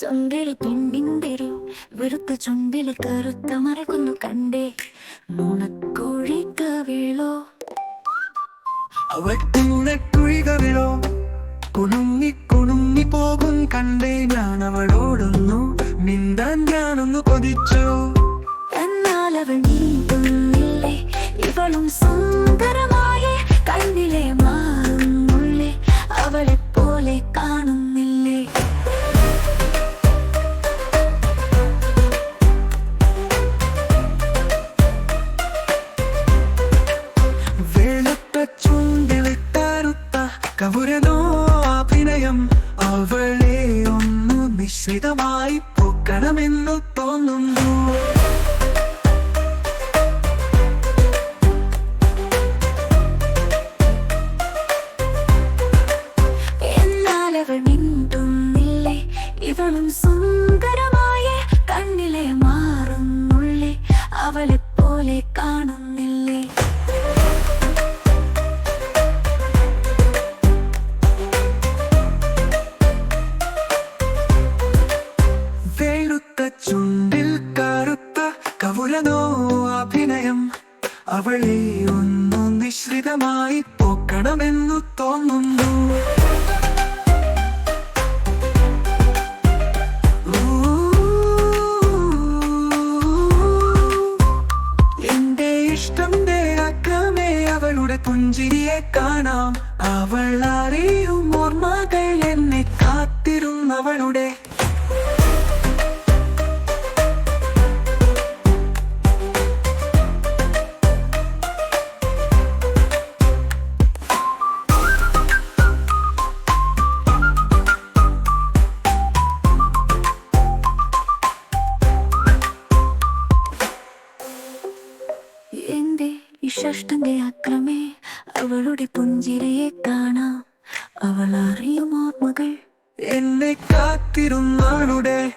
ചുണ്ടിൽ പെണ്ണിന്തിരു വെറുത്ത ചുണ്ടിൽ കറുത്ത മറക്കുന്നു കണ്ടേ. നുണക്കുഴി കവിളോ. അവട്ടുണക്കുഴികളിലോ കുണുങ്ങി കുണുങ്ങി പോകും കണ്ടേ. ഞാൻ അവളോടൊന്നു മിണ്ടാൻ ഞാനൊന്നു കൊതിച്ചു. എന്നാൽ അവൾ നീന്തുന്നില്ലേ ഇവളും സുന്ദരമായ കണ്ണിലെ കവുരനോ അഭിനയം. അവളെ ഒന്നു മിശ്രിതമായി തോന്നുന്നു. അവൾ മിണ്ടുന്നില്ലേ? ഇവളും സുന്ദരമായ കണ്ണിലെ മാറുന്നുള്ളേ. അവളെ പോലെ കാണുന്നില്ലേ കവുരനോ അഭിനയം? അവളെ ഒന്നു നിശ്രിതമായി പോക്കണമെന്നു തോന്നുന്നു. എന്റെ ഇഷ്ടം അക്കമേ അവളുടെ പുഞ്ചിരിയെ കാണാം. അവൾ അറിയും ഓർമ്മകൾ എന്നെ കാത്തിരുന്നവളുടെ ഇഷ്ടന്റെ അക്രമേ അവളുടെ പുഞ്ചിരയെ കാണാം. അവൾ അറിയും ഓർമ്മകൾ. എന്നെ കാത്തിരുന്നവളുടെ